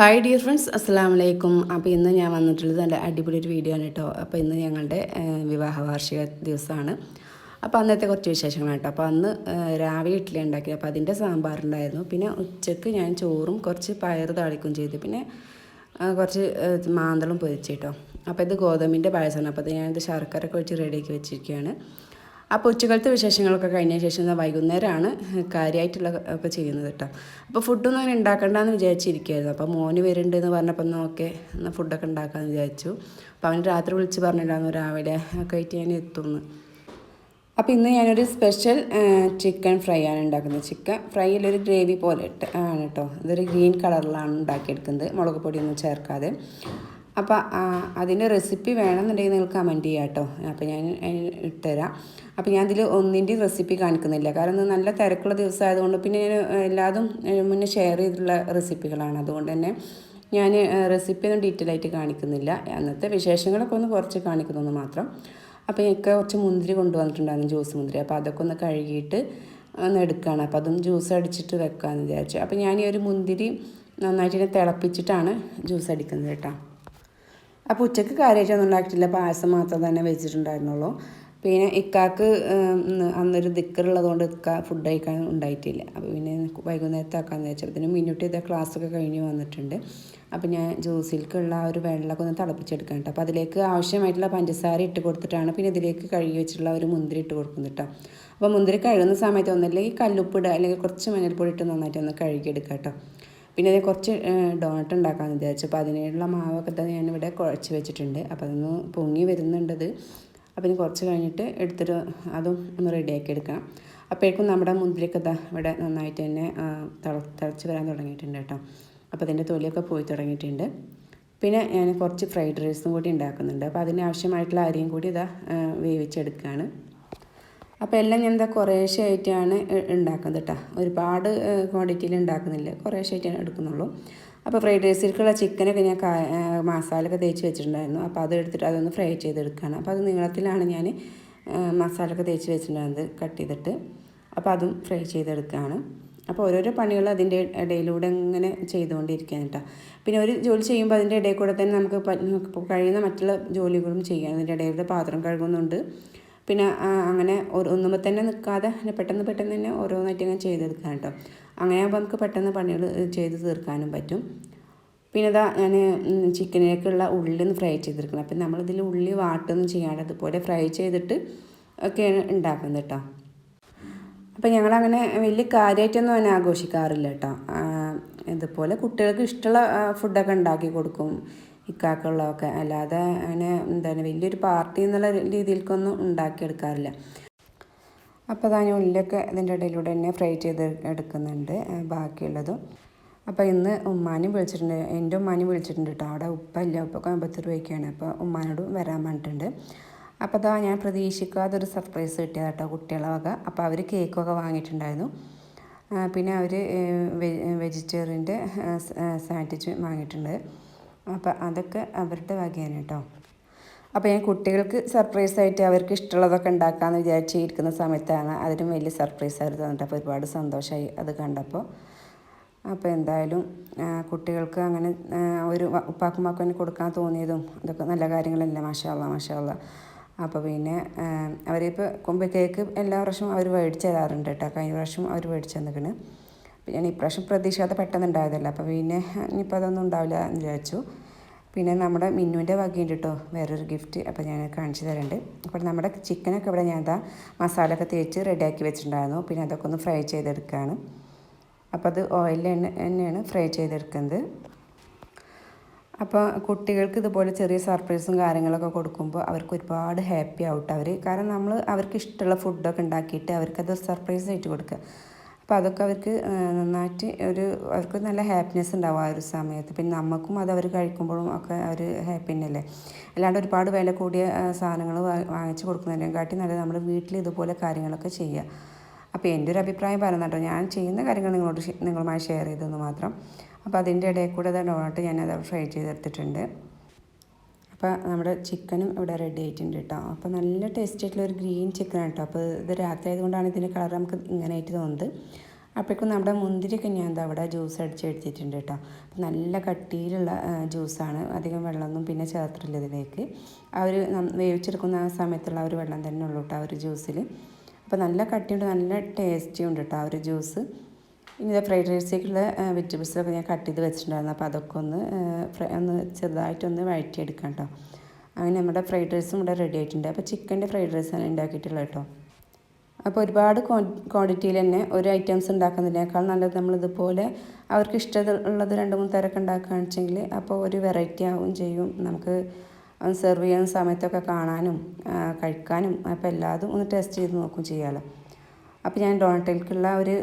Hi dear friends അസ്സാം വലൈക്കും അപ്പോൾ ഇന്ന് ഞാൻ വന്നിട്ടുള്ളത് നല്ല അടിപൊളി ഒരു വീഡിയോ ആണ് കേട്ടോ അപ്പോൾ ഇന്ന് ഞങ്ങളുടെ വിവാഹ വാർഷിക ദിവസമാണ്. അപ്പോൾ അന്നത്തെ കുറച്ച് വിശേഷങ്ങളാണ് കേട്ടോ അപ്പോൾ അന്ന് രാവിലെ ഇഡ്ഡലി ഉണ്ടാക്കി. അപ്പോൾ അതിന്റെ സാമ്പാറുണ്ടായിരുന്നു. പിന്നെ ഉച്ചയ്ക്ക് ഞാൻ ചോറും കുറച്ച് പയർ താളിക്കും ചെയ്തു. പിന്നെ കുറച്ച് മാന്തളും പൊരിച്ചു കേട്ടോ അപ്പോൾ ഇത് ഗോതമ്പിന്റെ പായസമാണ്. അപ്പോൾ ഞാനിത് ശർക്കര ഒക്കെ വെച്ച് റെഡിയാക്കി വെച്ചിരിക്കുകയാണ്. അപ്പോൾ ഉച്ചകാലത്തെ വിശേഷങ്ങളൊക്കെ കഴിഞ്ഞ ശേഷം വൈകുന്നേരമാണ് കാര്യമായിട്ടുള്ള ഒക്കെ ചെയ്യുന്നത് കേട്ടോ. അപ്പോൾ ഫുഡൊന്നും അങ്ങനെ ഉണ്ടാക്കണ്ടെന്ന് വിചാരിച്ചിരിക്കുകയായിരുന്നു അപ്പോൾ മോന് വരുന്നുണ്ട് എന്ന് പറഞ്ഞപ്പോൾ എന്നാൽ ഓക്കെ എന്നാൽ ഫുഡൊക്കെ ഉണ്ടാക്കാമെന്ന് വിചാരിച്ചു. അപ്പോൾ അവൻ രാത്രി വിളിച്ച് പറഞ്ഞിട്ടുണ്ടായിരുന്നു രാവിലെ ഒക്കെ ആയിട്ട് ഞാൻ എത്തുമെന്ന് അപ്പോൾ ഇന്ന് ഞാനൊരു സ്പെഷ്യൽ ചിക്കൻ ഫ്രൈ ആണ് ഉണ്ടാക്കുന്നത് ചിക്കൻ ഫ്രൈയിലൊരു ഗ്രേവി പോലെ ആണ് കേട്ടോ. ഇതൊരു ഗ്രീൻ കളറിലാണ് ഉണ്ടാക്കിയെടുക്കുന്നത് മുളക് പൊടിയൊന്നും ചേർക്കാതെ. അപ്പോൾ അതിന്റെ റെസിപ്പി വേണമെന്നുണ്ടെങ്കിൽ നിങ്ങൾ കമന്റ് ചെയ്യാം കേട്ടോ. അപ്പോൾ ഞാൻ ഇട്ടുതരാം. അപ്പോൾ ഞാൻ ഇതിൽ ഒന്നിന്റെ റെസിപ്പി കാണിക്കുന്നില്ല. കാരണം നല്ല തിരക്കുള്ള ദിവസം ആയതുകൊണ്ട് പിന്നെ ഞാൻ എല്ലാതും മുന്നേ ഷെയർ ചെയ്തിട്ടുള്ള റെസിപ്പികളാണ് അതുകൊണ്ട് തന്നെ ഞാൻ റെസിപ്പി ഒന്നും ഡീറ്റെയിൽ ആയിട്ട് കാണിക്കുന്നില്ല. അന്നത്തെ വിശേഷങ്ങളൊക്കെ ഒന്ന് കുറച്ച് കാണിക്കുന്നു മാത്രം. അപ്പോൾ എനിക്ക് കുറച്ച് മുന്തിരി കൊണ്ടുവന്നിട്ടുണ്ടായിരുന്നു ജ്യൂസ് മുന്തിരി. അപ്പോൾ അതൊക്കെ ഒന്ന് കഴുകിയിട്ട് ഒന്ന് എടുക്കുകയാണ് അപ്പോൾ അതും ജ്യൂസ് അടിച്ചിട്ട് വെക്കാമെന്ന് വിചാരിച്ചു. അപ്പോൾ ഞാൻ ഈ ഒരു മുന്തിരി നന്നായിട്ട് തിളപ്പിച്ചിട്ടാണ് ജ്യൂസ് അടിക്കുന്നത് കേട്ടോ. അപ്പോൾ ഉച്ചയ്ക്ക് കാര്യമായിട്ടൊന്നും ഉണ്ടാക്കിയിട്ടില്ല. പായസം മാത്രം തന്നെ വെച്ചിട്ടുണ്ടായിരുന്നുള്ളൂ. പിന്നെ ഇക്കാക്ക് അന്നൊരു ദിക്കറുള്ളതുകൊണ്ട് ഇക്ക ഫുഡ് കഴിക്കാൻ ഉണ്ടായിട്ടില്ല. അപ്പോൾ പിന്നെ വൈകുന്നേരത്തെ ആക്കാമെന്ന് വെച്ചപ്പോൾ പിന്നെ മിനിറ്റ് ഇതാ ക്ലാസ്സൊക്കെ കഴിഞ്ഞ് വന്നിട്ടുണ്ട്. അപ്പോൾ ഞാൻ ജ്യൂസിലേക്കുള്ള ആ ഒരു വെള്ളമൊക്കെ ഒന്ന് തിളപ്പിച്ചെടുക്കാൻ കേട്ടോ. അപ്പോൾ അതിലേക്ക് ആവശ്യമായിട്ടുള്ള പഞ്ചസാര ഇട്ട് കൊടുത്തിട്ടാണ് പിന്നെ ഇതിലേക്ക് കഴുകി വെച്ചിട്ടുള്ള ഒരു മുന്തിരി ഇട്ട് കൊടുക്കുന്നത് കേട്ടോ. അപ്പോൾ മുന്തിരി കഴുകുന്ന സമയത്ത് ഒന്നല്ലെങ്കിൽ കല്ലുപ്പിടുക അല്ലെങ്കിൽ കുറച്ച് മഞ്ഞൾപ്പൊടി ഇട്ട് നന്നായിട്ട് ഒന്ന് കഴുകിയെടുക്കുക കേട്ടോ. പിന്നെ അതിന് കുറച്ച് ഡോണട്ട് ഉണ്ടാക്കാമെന്ന് വിചാരിച്ചു. അപ്പോൾ അതിനുള്ള മാവൊക്കെ തന്നെ ഇവിടെ കുഴച്ച് വെച്ചിട്ടുണ്ട്. അപ്പോൾ അതൊന്ന് പൊങ്ങി വരുന്നുണ്ടത്. അപ്പോൾ ഇനി കുറച്ച് കഴിഞ്ഞിട്ട് എടുത്തിട്ട് അതും ഒന്ന് റെഡിയാക്കി എടുക്കാം. അപ്പോഴേക്കും നമ്മുടെ മുന്തിരിയൊക്കെ ഇതാ ഇവിടെ നന്നായിട്ട് തന്നെ തിളച്ച് വരാൻ തുടങ്ങിയിട്ടുണ്ട് കേട്ടോ. അപ്പോൾ അതിന്റെ തൊലിയൊക്കെ പോയി തുടങ്ങിയിട്ടുണ്ട്. പിന്നെ ഞാൻ കുറച്ച് ഫ്രൈഡ് റൈസും കൂടി ഉണ്ടാക്കുന്നുണ്ട്. അപ്പോൾ അതിനാവശ്യമായിട്ടുള്ള അരിയും കൂടി ഇതാ വേവിച്ചെടുക്കുകയാണ് അപ്പോൾ എല്ലാം ഞാൻ എന്താ കുറേശ്ശെ ആയിട്ടാണ് ഉണ്ടാക്കുന്നത് കേട്ടോ ഒരുപാട് ക്വാണ്ടിറ്റിയിൽ ഉണ്ടാക്കുന്നില്ല. കുറേശ്ശെ ആയിട്ടാണ് എടുക്കുന്നുള്ളൂ അപ്പോൾ ഫ്രൈഡ് റൈസിലേക്കുള്ള ചിക്കനൊക്കെ ഞാൻ മസാലയൊക്കെ തേച്ച് വെച്ചിട്ടുണ്ടായിരുന്നു. അപ്പോൾ അത് എടുത്തിട്ട് അതൊന്ന് ഫ്രൈ ചെയ്തെടുക്കുകയാണ് അപ്പോൾ അത് നീളത്തിലാണ് ഞാൻ മസാലയൊക്കെ തേച്ച് വെച്ചിട്ടുണ്ടായിരുന്നത് കട്ട് ചെയ്തിട്ട്. അപ്പോൾ അതും ഫ്രൈ ചെയ്തെടുക്കുകയാണ് അപ്പോൾ ഓരോരോ പണികൾ അതിന്റെ ഇടയിലൂടെ ഇങ്ങനെ ചെയ്തുകൊണ്ടിരിക്കുകയാണ് കേട്ടോ പിന്നെ ഒരു ജോലി ചെയ്യുമ്പോൾ അതിന്റെ ഇടയിൽ കൂടെ തന്നെ നമുക്ക് കഴിയുന്ന മറ്റുള്ള ജോലികളും ചെയ്യാം. അതിന്റെ ഇടയിലൂടെ പാത്രം കഴുകുന്നുണ്ട്. പിന്നെ അങ്ങനെ ഒന്നുമ്പോൾ തന്നെ നിൽക്കാതെ പെട്ടെന്ന് പെട്ടെന്ന് തന്നെ ഓരോന്നായിട്ട് ഇങ്ങനെ ചെയ്തെടുക്കാൻ കേട്ടോ അങ്ങനെ ആകുമ്പോൾ നമുക്ക് പെട്ടെന്ന് പണികൾ ചെയ്ത് തീർക്കാനും പറ്റും. പിന്നെ ഇതാ ഞാൻ ചിക്കനിലേക്കുള്ള ഉള്ളി ഒന്ന് ഫ്രൈ ചെയ്തെടുക്കണം. അപ്പം നമ്മളിതിൽ ഉള്ളി വാട്ടൊന്നും ചെയ്യാണ്ട് അതുപോലെ ഫ്രൈ ചെയ്തിട്ട് ഒക്കെയാണ് ഉണ്ടാക്കുന്നത് കേട്ടോ അപ്പം ഞങ്ങളങ്ങനെ വലിയ കാര്യമായിട്ടൊന്നും അങ്ങനെ ആഘോഷിക്കാറില്ല കേട്ടോ ഇതുപോലെ കുട്ടികൾക്ക് ഇഷ്ടമുള്ള ഫുഡൊക്കെ ഉണ്ടാക്കി കൊടുക്കും. ഇക്കാക്കുള്ളതൊക്കെ അല്ലാതെ അങ്ങനെ എന്താണ് വലിയൊരു പാർട്ടി എന്നുള്ള രീതിയിലേക്കൊന്നും ഉണ്ടാക്കിയെടുക്കാറില്ല. അപ്പോൾ ഞാൻ ഉള്ളിലൊക്കെ ഇതിന്റെ ഇടയിലൂടെ തന്നെ ഫ്രൈ ചെയ്ത് എടുക്കുന്നുണ്ട് ബാക്കിയുള്ളതും. അപ്പോൾ ഇന്ന് ഉമ്മാനും വിളിച്ചിട്ടുണ്ട് എന്റെ ഉമ്മാനും വിളിച്ചിട്ടുണ്ട് കേട്ടോ അവിടെ ഉപ്പല്ല ഉപ്പ കോയമ്പത്തൂർ വയ്ക്കുകയാണ് അപ്പോൾ ഉമ്മാനോട് വരാൻ പറഞ്ഞിട്ടുണ്ട്. അപ്പോൾ അതാ ഞാൻ പ്രതീക്ഷിക്കാതൊരു സർപ്രൈസ് കിട്ടിയത് കേട്ടോ കുട്ടികളെ വക. അപ്പോൾ അവർ കേക്കൊക്കെ വാങ്ങിയിട്ടുണ്ടായിരുന്നു. പിന്നെ അവർ വെജിറ്റേറിയന്റെ സാൻഡ്വിച്ച് വാങ്ങിയിട്ടുണ്ട്. അപ്പോൾ അതൊക്കെ അവരുടെ വകയാണ് കേട്ടോ. അപ്പോൾ ഞാൻ കുട്ടികൾക്ക് സർപ്രൈസ് ആയിട്ട് അവർക്ക് ഇഷ്ടമുള്ളതൊക്കെ ഉണ്ടാക്കാമെന്ന് വിചാരിച്ചിരിക്കുന്ന സമയത്താണ് അതിനും വലിയ സർപ്രൈസ് അവർ തന്നിട്ട് അപ്പോൾ ഒരുപാട് സന്തോഷമായി അത് കണ്ടപ്പോൾ. അപ്പോൾ എന്തായാലും കുട്ടികൾക്ക് അങ്ങനെ ഒരു ഉപ്പാക്കുമാക്കും തന്നെ കൊടുക്കാൻ തോന്നിയതും അതൊക്കെ നല്ല കാര്യങ്ങളല്ലേ മാഷാള്ള മാഷാള്ള അപ്പോൾ പിന്നെ അവരിപ്പോൾ കൊമ്പ് കേക്ക് എല്ലാ പ്രാവശ്യവും അവർ മേടിച്ച് തരാറുണ്ട് കേട്ടോ. കഴിഞ്ഞ പ്രാവശ്യം അവർ മേടിച്ച് തന്നിക്കണ്. പിന്നെ ഇപ്രാവശ്യം പ്രതീക്ഷിക്കാതെ പെട്ടെന്ന് ഉണ്ടായതല്ല. അപ്പോൾ പിന്നെ ഇനിയിപ്പോൾ അതൊന്നും ഉണ്ടാവില്ല എന്ന് വിചാരിച്ചു. പിന്നെ നമ്മുടെ മിന്നുവിന്റെ വകയുണ്ട് കേട്ടോ വേറൊരു ഗിഫ്റ്റ് അപ്പോൾ ഞാൻ കാണിച്ചു തരുന്നുണ്ട് അപ്പോൾ നമ്മുടെ ചിക്കനൊക്കെ ഇവിടെ ഞാൻ എന്താ മസാലയൊക്കെ തേച്ച് റെഡിയാക്കി വെച്ചിട്ടുണ്ടായിരുന്നു. പിന്നെ അതൊക്കെ ഒന്ന് ഫ്രൈ ചെയ്തെടുക്കുകയാണ് അപ്പോൾ അത് ഓയിലിൽ തന്നെയാണ് ഫ്രൈ ചെയ്തെടുക്കുന്നത്. അപ്പോൾ കുട്ടികൾക്ക് ഇതുപോലെ ചെറിയ സർപ്രൈസും കാര്യങ്ങളൊക്കെ കൊടുക്കുമ്പോൾ അവർക്ക് ഒരുപാട് ഹാപ്പി ആവട്ടെ അവർ കാരണം നമ്മൾ അവർക്ക് ഇഷ്ടമുള്ള ഫുഡൊക്കെ ഉണ്ടാക്കിയിട്ട് അവർക്കത് സർപ്രൈസ് ആയിട്ട് കൊടുക്കുക. അപ്പോൾ അതൊക്കെ അവർക്ക് നന്നായിട്ട് ഒരു അവർക്ക് നല്ല ഹാപ്പിനെസ് ഉണ്ടാവും ആ ഒരു സമയത്ത്. പിന്നെ നമുക്കും അത് അവർ കഴിക്കുമ്പോഴും ഒക്കെ അവർ ഹാപ്പി തന്നെയല്ലേ അല്ലാണ്ട് ഒരുപാട് വില കൂടിയ സാധനങ്ങൾ വാങ്ങിച്ച് കൊടുക്കുന്നതിനെക്കാട്ടി നല്ല നമ്മൾ വീട്ടിൽ ഇതുപോലെ കാര്യങ്ങളൊക്കെ ചെയ്യുക അപ്പോൾ എന്റെ ഒരു അഭിപ്രായം പറയുന്നത് കേട്ടോ. ഞാൻ ചെയ്യുന്ന കാര്യങ്ങൾ നിങ്ങളോട് നിങ്ങളുമായി ഷെയർ ചെയ്തെന്ന് മാത്രം. അപ്പോൾ അതിന്റെ ഇടയിൽ കൂടെ ഡോണട്ട് ഞാനത് ഫ്രൈ ചെയ്തെടുത്തിട്ടുണ്ട്. അപ്പോൾ നമ്മുടെ ചിക്കനും ഇവിടെ റെഡി ആയിട്ടുണ്ട് കേട്ടോ അപ്പോൾ നല്ല ടേസ്റ്റ് ആയിട്ടുള്ള ഒരു ഗ്രീൻ ചിക്കൻ കേട്ടോ അപ്പോൾ ഇത് രാത്രി ആയതുകൊണ്ടാണ് ഇതിന്റെ കളർ നമുക്ക് ഇങ്ങനെ ആയിട്ട് തോന്നുന്നത്. അപ്പോഴേക്കും നമ്മുടെ മുന്തിരിയൊക്കെ ഞാൻ എന്താ അവിടെ ജ്യൂസ് അടിച്ച് എടുത്തിട്ടുണ്ട് കേട്ടോ അപ്പം നല്ല കട്ടിയിലുള്ള ജ്യൂസാണ് അധികം വെള്ളമൊന്നും പിന്നെ ചേർത്തിട്ടില്ല ഇതിലേക്ക്. ആ ഒരു വേവിച്ചെടുക്കുന്ന ആ സമയത്തുള്ള ഒരു വെള്ളം തന്നെ ഉള്ളൂ കേട്ടോ ആ ഒരു ജ്യൂസിൽ അപ്പോൾ നല്ല കട്ടിയുണ്ട് നല്ല ടേസ്റ്റിയും ഉണ്ട് കേട്ടോ ആ ഒരു ജ്യൂസ് ഇനി ഫ്രൈഡ് റൈസിലേക്കുള്ള വെജിറ്റബിൾസൊക്കെ ഞാൻ കട്ട് ചെയ്ത് വെച്ചിട്ടുണ്ടായിരുന്നു. അപ്പോൾ അതൊക്കെ ഒന്ന് ഒന്ന് ചെറുതായിട്ടൊന്ന് വഴറ്റിയെടുക്കാം കേട്ടോ അങ്ങനെ നമ്മുടെ ഫ്രൈഡ് റൈസും ഇവിടെ റെഡി ആയിട്ടുണ്ട്. അപ്പോൾ ചിക്കന്റെ ഫ്രൈഡ് റൈസാണ് ഉണ്ടാക്കിയിട്ടുള്ളത് കേട്ടോ അപ്പോൾ ഒരുപാട് ക്വാണ്ടിറ്റിയിൽ തന്നെ ഒരു ഐറ്റംസ് ഉണ്ടാക്കുന്നതിനേക്കാൾ നല്ലത് നമ്മളിതുപോലെ അവർക്ക് ഇഷ്ടമുള്ളത് രണ്ട് മൂന്ന് തരമൊക്കെ ഉണ്ടാക്കുകയാണെന്ന് വെച്ചെങ്കിൽ അപ്പോൾ ഒരു വെറൈറ്റി ആവും ചെയ്യും. നമുക്ക് സെർവ് ചെയ്യുന്ന സമയത്തൊക്കെ കാണാനും കഴിക്കാനും അപ്പോൾ എല്ലാതും ഒന്ന് ടെസ്റ്റ് ചെയ്ത് നോക്കും ചെയ്യാമല്ലോ അപ്പോൾ ഞാൻ ഡോണറ്റിലേക്കുള്ള ഒരു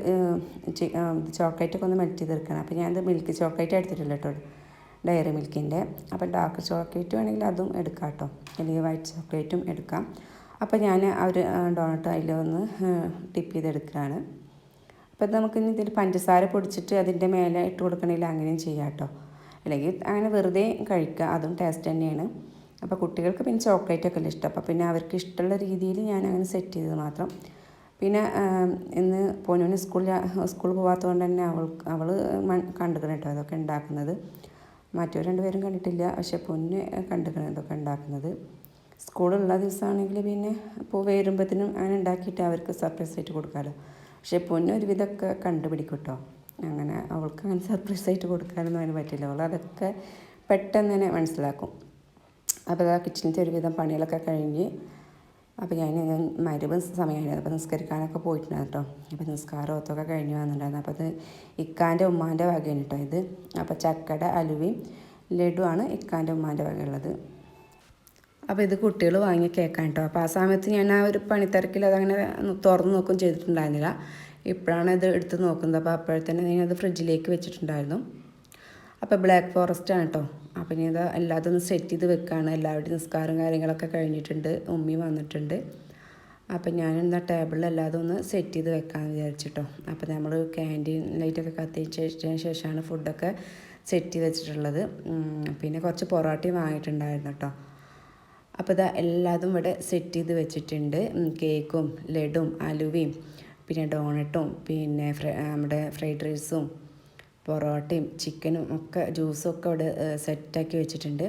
ചോക്ലേറ്റൊക്കെ ഒന്ന് മെൽറ്റ് ചെയ്തെടുക്കണം. അപ്പോൾ ഞാനത് മിൽക്ക് ചോക്ലേറ്റ് എടുത്തിട്ടില്ല കേട്ടോ ഡയറി മിൽക്കിന്റെ. അപ്പോൾ ഡാർക്ക് ചോക്ലേറ്റ് വേണമെങ്കിൽ അതും എടുക്കാം കേട്ടോ. അല്ലെങ്കിൽ വൈറ്റ് ചോക്ലേറ്റും എടുക്കാം. അപ്പോൾ ഞാൻ ഒരു ഡോണറ്റ് അതിൽ ഒന്ന് ടിപ്പ് ചെയ്തെടുക്കുകയാണ്. അപ്പോൾ നമുക്ക് ഇനി ഇതിൽ പഞ്ചസാര പൊടിച്ചിട്ട് അതിന്റെ മേലെ ഇട്ട് കൊടുക്കണമെങ്കിൽ അങ്ങനെയും ചെയ്യാം കേട്ടോ. അല്ലെങ്കിൽ അങ്ങനെ വെറുതെ കഴിക്കുക അതും ടേസ്റ്റ് തന്നെയാണ്. അപ്പോൾ കുട്ടികൾക്ക് പിന്നെ ചോക്ലേറ്റ് ഒക്കെ ഇഷ്ടം? അപ്പോൾ പിന്നെ അവർക്ക് ഇഷ്ടമുള്ള രീതിയിൽ ഞാൻ അങ്ങനെ സെറ്റ് ചെയ്തത് മാത്രം. പിന്നെ ഇന്ന് പൊന്നുവിന് സ്കൂളിൽ സ്കൂളിൽ പോകാത്തതുകൊണ്ട് തന്നെ അവൾ അവൾ കണ്ടുക്കണം കേട്ടോ അതൊക്കെ ഉണ്ടാക്കുന്നത് മറ്റു രണ്ടുപേരും കണ്ടിട്ടില്ല പക്ഷെ പൊന്ന് കണ്ടുക്കണം ഇതൊക്കെ ഉണ്ടാക്കുന്നത് സ്കൂളുള്ള ദിവസമാണെങ്കിൽ പിന്നെ ഇപ്പോൾ വരുമ്പോഴത്തേനും അങ്ങനെ ഉണ്ടാക്കിയിട്ട് അവർക്ക് സർപ്രൈസ് ആയിട്ട് കൊടുക്കാമല്ലോ പക്ഷേ പൊന്നു ഒരുവിധമൊക്കെ കണ്ടുപിടിക്കും കേട്ടോ അങ്ങനെ അവൾക്ക് അങ്ങനെ സർപ്രൈസ് ആയിട്ട് കൊടുക്കാനൊന്നും അതിന് പറ്റില്ല. അവൾ അതൊക്കെ പെട്ടെന്ന് തന്നെ മനസ്സിലാക്കും. അപ്പോൾ ആ കിച്ചണിന്റെ ഒരുവിധം പണികളൊക്കെ കഴിഞ്ഞ് അപ്പോൾ ഞാൻ മരുവ് സമയമായിരുന്നു അപ്പോൾ നിസ്കരിക്കാനൊക്കെ പോയിട്ടുണ്ടായിരുന്നു കേട്ടോ അപ്പോൾ നിസ്കാരം ഒത്തൊക്കെ കഴിഞ്ഞ് വന്നിട്ടുണ്ടായിരുന്നു. അപ്പോൾ അത് ഇക്കാന്റെ ഉമ്മാന്റെ വകയാണ് കേട്ടോ ഇത്. അപ്പോൾ ചക്കട അലുവയും ലഡുവാണ് ഇക്കാന്റെ ഉമ്മാന്റെ വകയുള്ളത്. അപ്പോൾ ഇത് കുട്ടികൾ വാങ്ങി കേക്കാണ് കേട്ടോ അപ്പോൾ ആ സമയത്ത് ഞാൻ ആ ഒരു പണിത്തിരക്കിൽ അതങ്ങനെ തുറന്ന് നോക്കും ചെയ്തിട്ടുണ്ടായിരുന്നില്ല. ഇപ്പോഴാണ് ഇത് എടുത്ത് നോക്കുന്നത്. അപ്പോൾ അപ്പോഴത്തന്നെ ഞാനത് ഫ്രിഡ്ജിലേക്ക് വെച്ചിട്ടുണ്ടായിരുന്നു. അപ്പോൾ ബ്ലാക്ക് ഫോറസ്റ്റ് ആണ് കേട്ടോ അപ്പം ഇത് എല്ലാതും ഒന്ന് സെറ്റ് ചെയ്ത് വെക്കുകയാണ് എല്ലാവരുടെയും നിസ്കാരം കാര്യങ്ങളൊക്കെ കഴിഞ്ഞിട്ടുണ്ട്. ഉമ്മി വന്നിട്ടുണ്ട്. അപ്പം ഞാൻ എന്താ ടേബിളിൽ എല്ലാതും ഒന്ന് സെറ്റ് ചെയ്ത് വെക്കാമെന്ന് വിചാരിച്ചിട്ടോ. അപ്പോൾ നമ്മൾ ക്യാന്റീൻ ലൈറ്റൊക്കെ കത്തിച്ചതിന് ശേഷമാണ് ഫുഡൊക്കെ സെറ്റ് ചെയ്ത് വെച്ചിട്ടുള്ളത്. പിന്നെ കുറച്ച് പൊറോട്ടയും വാങ്ങിയിട്ടുണ്ടായിരുന്നു കേട്ടോ അപ്പോൾ ഇതാ എല്ലാതും ഇവിടെ സെറ്റ് ചെയ്ത് വെച്ചിട്ടുണ്ട്. കേക്കും ലഡും അലുവയും പിന്നെ ഡോണട്ടും പിന്നെ നമ്മുടെ ഫ്രൈഡ് റൈസും പൊറോട്ടയും ചിക്കനും ഒക്കെ ജ്യൂസും ഒക്കെ ഇവിടെ സെറ്റാക്കി വെച്ചിട്ടുണ്ട്.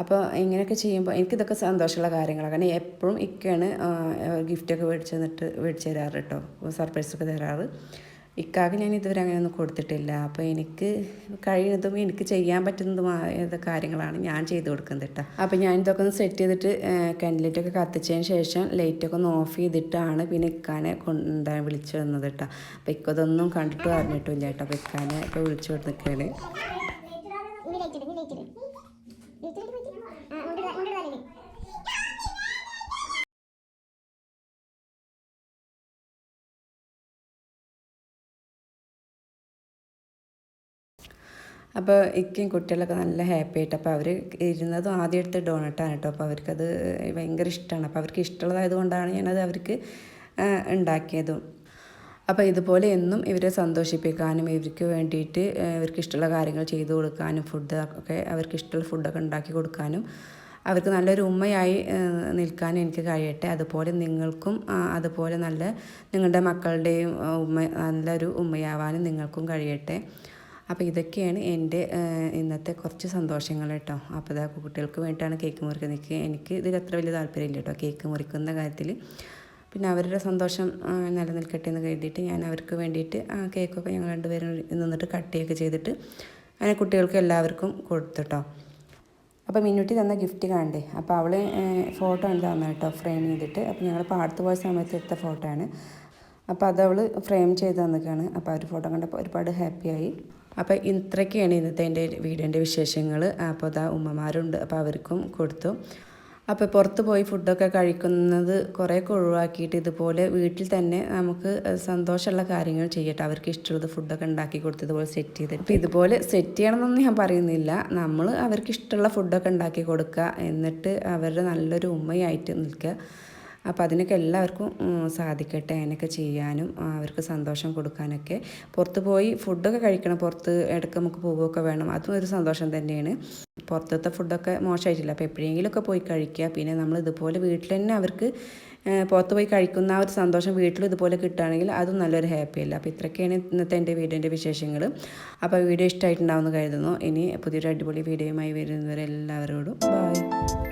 അപ്പോൾ ഇങ്ങനെയൊക്കെ ചെയ്യുമ്പോൾ എനിക്കിതൊക്കെ സന്തോഷമുള്ള കാര്യങ്ങളാണ് കാരണം എപ്പോഴും ഇക്കയാണ് ഗിഫ്റ്റൊക്കെ മേടിച്ച് തന്നിട്ട് മേടിച്ച് തരാറ് കേട്ടോ സർപ്രൈസൊക്കെ തരാറ്. ഇക്കാക്ക് ഞാൻ ഇതുവരെ അങ്ങനെയൊന്നും കൊടുത്തിട്ടില്ല. അപ്പോൾ എനിക്ക് കഴിയുന്നതും എനിക്ക് ചെയ്യാൻ പറ്റുന്നതുമായ കാര്യങ്ങളാണ് ഞാൻ ചെയ്ത് കൊടുക്കുന്നത് കേട്ടോ അപ്പോൾ ഞാൻ ഇതൊക്കെ ഒന്ന് സെറ്റ് ചെയ്തിട്ട് കൻഡിലേറ്റൊക്കെ കത്തിച്ചതിന് ശേഷം ലൈറ്റൊക്കെ ഒന്ന് ഓഫ് ചെയ്തിട്ടാണ് പിന്നെ ഇക്കാനെ കൊണ്ടാ വിളിച്ചു വന്നത് കേട്ടോ അപ്പോൾ ഇക്കതൊന്നും കണ്ടിട്ട് അറിഞ്ഞിട്ടില്ല കേട്ടോ അപ്പോൾ ഇക്കാനെ ഒക്കെ വിളിച്ചു കൊടുത്തിരിക്കുകയാണ് ലൈറ്റ് അപ്പോൾ ഇക്കും കുട്ടികളൊക്കെ നല്ല ഹാപ്പി ആയിട്ട്. അപ്പോൾ അവർ ഇരുന്നതും ആദ്യം എടുത്ത് ഡോണട്ടാണ് കേട്ടോ അപ്പോൾ അവർക്കത് ഭയങ്കര ഇഷ്ടമാണ് അപ്പോൾ അവർക്ക് ഇഷ്ടമുള്ളതായത് കൊണ്ടാണ് ഞാനത് അവർക്ക് ഉണ്ടാക്കിയതും. അപ്പോൾ ഇതുപോലെ എന്നും ഇവരെ സന്തോഷിപ്പിക്കാനും ഇവർക്ക് വേണ്ടിയിട്ട് ഇവർക്ക് ഇഷ്ടമുള്ള കാര്യങ്ങൾ ചെയ്തു കൊടുക്കാനും ഫുഡ് ഒക്കെ അവർക്ക് ഇഷ്ടമുള്ള ഫുഡൊക്കെ ഉണ്ടാക്കി കൊടുക്കാനും അവർക്ക് നല്ലൊരു ഉമ്മയായി നിൽക്കാൻ എനിക്ക് കഴിയട്ടെ. അതുപോലെ നിങ്ങൾക്കും അതുപോലെ നല്ല നിങ്ങളുടെ മക്കളുടെയും ഉമ്മ നല്ലൊരു ഉമ്മയാവാനും നിങ്ങൾക്കും കഴിയട്ടെ. അപ്പോൾ ഇതൊക്കെയാണ് എന്റെ ഇന്നത്തെ കുറച്ച് സന്തോഷങ്ങൾ കേട്ടോ. അപ്പോൾ ഇതാ കുട്ടികൾക്ക് വേണ്ടിയിട്ടാണ് കേക്ക് മുറിക്കുന്നത്. എനിക്ക് എനിക്ക് ഇതിൽ അത്ര വലിയ താല്പര്യമില്ല കേട്ടോ കേക്ക് മുറിക്കുന്ന കാര്യത്തിൽ. പിന്നെ അവരുടെ സന്തോഷം നിലനിൽക്കട്ടെ എന്ന് കരുതിയിട്ട് ഞാൻ അവർക്ക് വേണ്ടിയിട്ട് ആ കേക്കൊക്കെ ഞങ്ങൾ രണ്ടുപേരും നിന്നിട്ട് കട്ടിയൊക്കെ ചെയ്തിട്ട് അങ്ങനെ കുട്ടികൾക്ക് എല്ലാവർക്കും കൊടുത്തുട്ടോ അപ്പോൾ മിന്നുട്ടി തന്ന ഗിഫ്റ്റ് കാണണ്ടേ? അപ്പോൾ അവൾ ഫോട്ടോ ആണ് തന്നത് കേട്ടോ ഫ്രെയിം ചെയ്തിട്ട്. അപ്പോൾ ഞങ്ങൾ പാടത്ത് പോയ സമയത്ത് എടുത്ത ഫോട്ടോ ആണ്. അപ്പോൾ അതവൾ ഫ്രെയിം ചെയ്ത് തന്നിക്കാണ്. അപ്പോൾ ആ ഒരു ഫോട്ടോ കണ്ടപ്പോൾ ഒരുപാട് ഹാപ്പിയായി അപ്പോൾ ഇത്രയൊക്കെയാണ് ഇന്നത്തെ എന്റെ വീടിന്റെ വിശേഷങ്ങൾ അപ്പോൾ അതാ ഉമ്മമാരുണ്ട്. അപ്പോൾ അവർക്കും കൊടുത്തു. അപ്പോൾ പുറത്ത് പോയി ഫുഡൊക്കെ കഴിക്കുന്നത് കുറേയൊക്കെ ഒഴിവാക്കിയിട്ട് ഇതുപോലെ വീട്ടിൽ തന്നെ നമുക്ക് സന്തോഷമുള്ള കാര്യങ്ങൾ ചെയ്യട്ടെ. അവർക്ക് ഇഷ്ടമുള്ളത് ഫുഡൊക്കെ ഉണ്ടാക്കി കൊടുത്ത് ഇതുപോലെ സെറ്റ് ചെയ്ത് അപ്പോൾ ഇതുപോലെ സെറ്റ് ചെയ്യണമെന്നൊന്നും ഞാൻ പറയുന്നില്ല. നമ്മൾ അവർക്ക് ഇഷ്ടമുള്ള ഫുഡൊക്കെ ഉണ്ടാക്കി കൊടുക്കുക. എന്നിട്ട് അവരുടെ നല്ലൊരു ഉമ്മയായിട്ട് നിൽക്കുക. അപ്പോൾ അതിനൊക്കെ എല്ലാവർക്കും സാധിക്കട്ടെ. അതിനൊക്കെ ചെയ്യാനും അവർക്ക് സന്തോഷം കൊടുക്കാനൊക്കെ. പുറത്ത് പോയി ഫുഡൊക്കെ കഴിക്കണം. പുറത്ത് ഇടയ്ക്ക് നമുക്ക് പോവുകയൊക്കെ വേണം. അതും ഒരു സന്തോഷം തന്നെയാണ്. പുറത്തത്തെ ഫുഡൊക്കെ മോശമായിട്ടില്ല. അപ്പോൾ എപ്പോഴെങ്കിലുമൊക്കെ പോയി കഴിക്കുക. പിന്നെ നമ്മൾ ഇതുപോലെ വീട്ടിൽ തന്നെ അവർക്ക് പുറത്ത് പോയി കഴിക്കുന്ന ആ ഒരു സന്തോഷം വീട്ടിൽ ഇതുപോലെ കിട്ടുകയാണെങ്കിൽ അതും നല്ലൊരു ഹാപ്പിയല്ല അപ്പോൾ ഇത്രയൊക്കെയാണ് ഇന്നത്തെ എന്റെ വീഡിയോന്റെ വിശേഷങ്ങൾ. അപ്പോൾ വീഡിയോ ഇഷ്ടമായിട്ടുണ്ടാവുമെന്ന് കരുതുന്നു. ഇനി പുതിയൊരു അടിപൊളി വീഡിയോയുമായി വരുന്നവരെല്ലാവരോടും ബൈ